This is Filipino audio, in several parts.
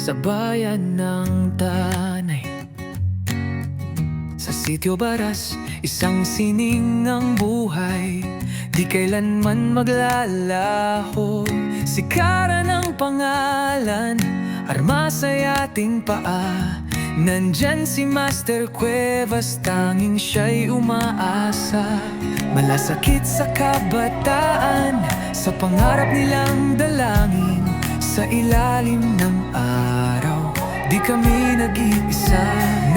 sa bayan ng Tanay. Sa sitio Baras, isang sining ang buhay. Di kailanman maglalaho. Sikaran ang pangalan Arma sa yating paa. Nandyan si Master Cuevas Tanging siya'y umaasa. Malasakit sa kabataan Sa pangarap nilang dalangin Sa ilalim ng araw Di kami nag-iisa.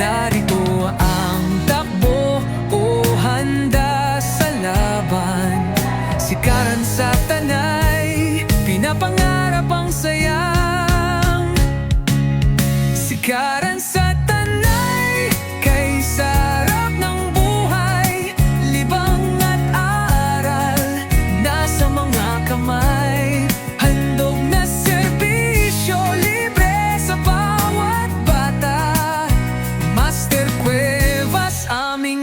Narito ang takbo O handa sa laban. Sikaran sa tanay Pinapangarap ang sayang. Sikaran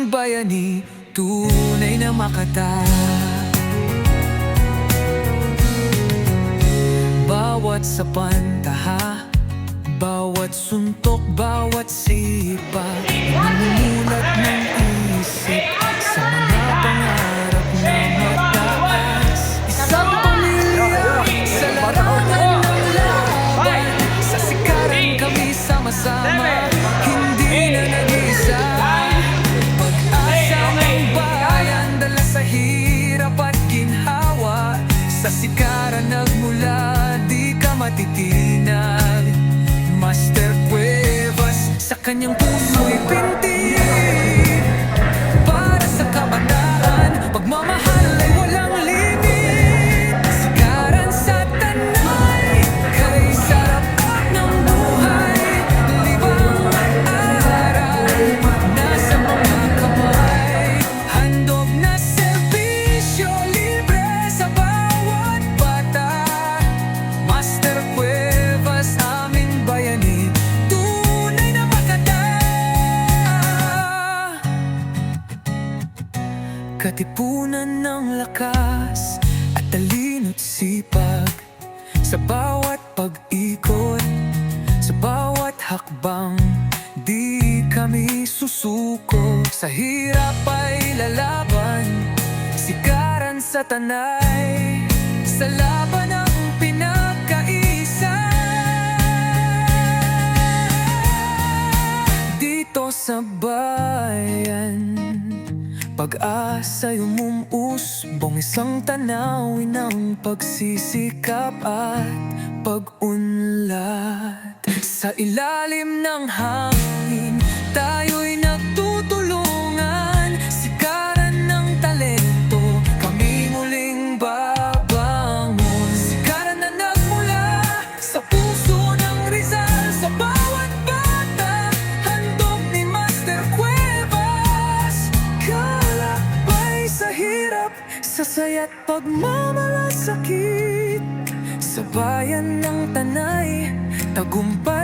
Bayani Tunay na makata. Bawat sa pantaha Bawat suntok, bawat sipa ginhawa Sa sikaran nagmula Di ka matitinag. Master Cuevas Sa kanyang puso'y Katipunan ng lakas At talino't sipag. Sa bawat pag-ikot Sa bawat hakbang Di kami susuko. Sa hirap ay lalaban Sikaran sa tanay. Sa laban ang pinagkaisa Dito sa Pag-asa umuusbong Isang tanawin ng pagsisikap at pag-unlad. Sa ilalim ng hangin hirap Sa saya't pagmamalasakit Sa bayan ng Tanay Tagumpay